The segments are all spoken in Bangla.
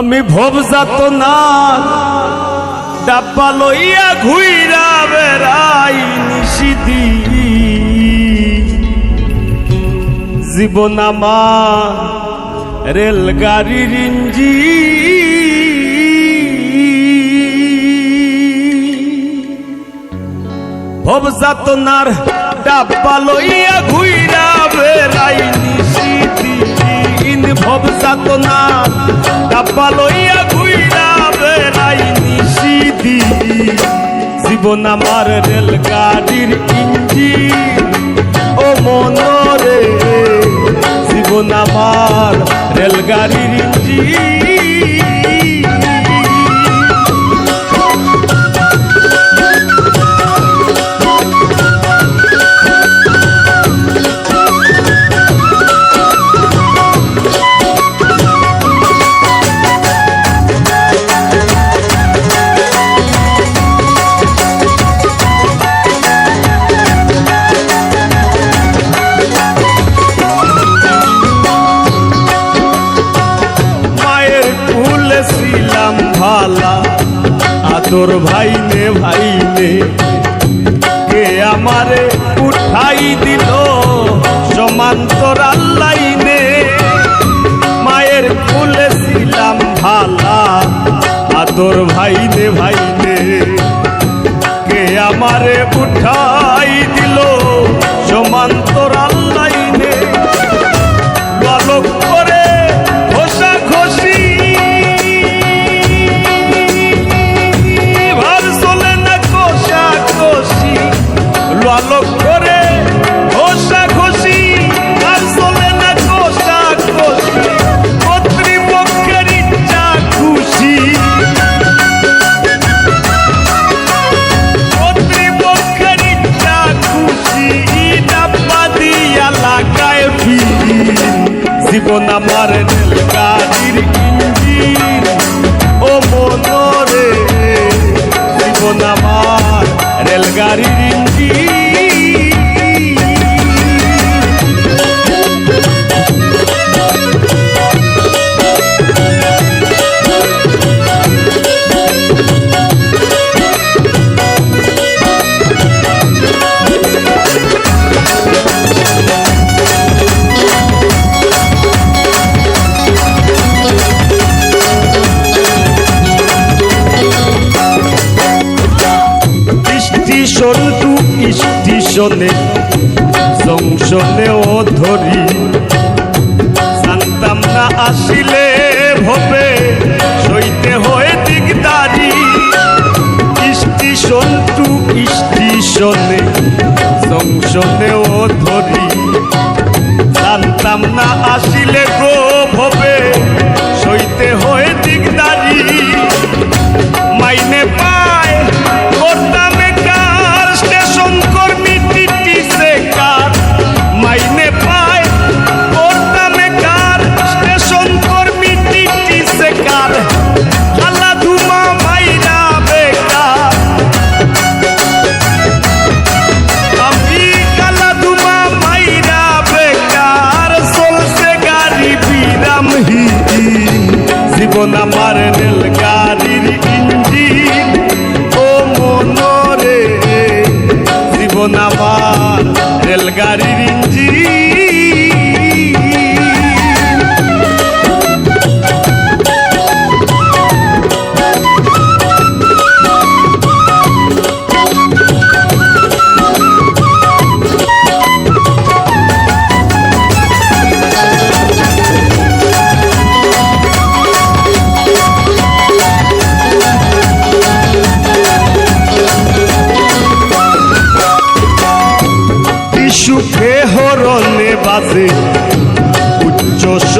আমি ভবজাত না ডাব্বা লইয়া ঘুইরা বেড়াই নিশিদি জীবন আমার, রেলগাড়ির ইঞ্জি ভবজাতনার ডাব্বা লইয়া ঘুইরা বেড়াই নিশিদিন ভবজাতনার ডাব্বা লইয়া ঘুইরা বেড়াই নিশিদিন জীবন আমার রেলগাড়ির ইঞ্জিন। ও মনরে আমার রেলগাড়ির ইঞ্জিন। আদর ভাই নে ভাই নে কে আমারে উঠাই দিল? সমান্তর লাইনে মায়ের কুলে ছিলাম ভালা, আদর ভাই নে ভাই নে কে আমারে উঠাই জীবন আমার রেলগাড়ির ইঞ্জিন। ও মনরে জীবন আমার রেলগাড়ির ইঞ্জিন। স্টেশনে জংশনেও ধরি। জানতাম না আসিলে ভবে সইতে হয়ে দিকদারি স্টেশন টু স্টেশনে জংশনেও ধরি। জানতাম না আসিলে গো ভবে সইতে হয়ে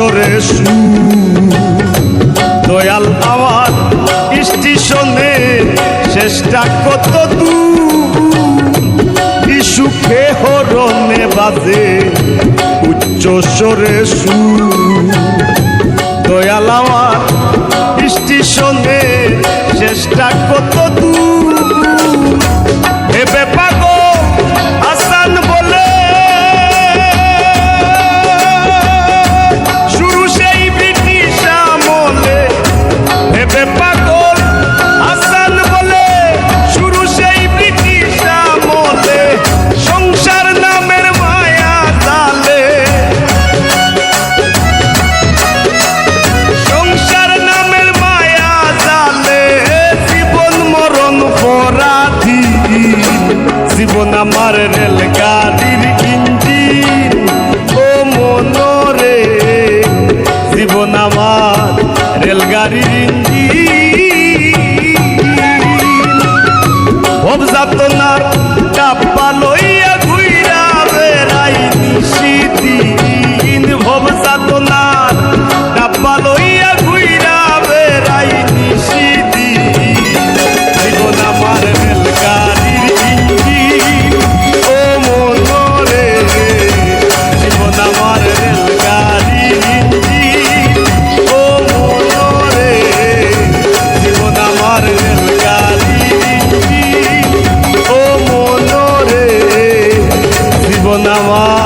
স্বরে সুর দয়াল আমার স্টেশনে শেষটা কত সুখ হরণে বাজে, উচ্চ সরে সুর দয়াল আমার স্টেশনে চেষ্টা কত দূর। ভেবে পাগো আমার রেলগাড়ির ইঞ্জিন। ভব যাতনার ডাব্বা লইয়া ঘুইরা বেড়াই নিশি দিন যাতনার ইঞ্জিন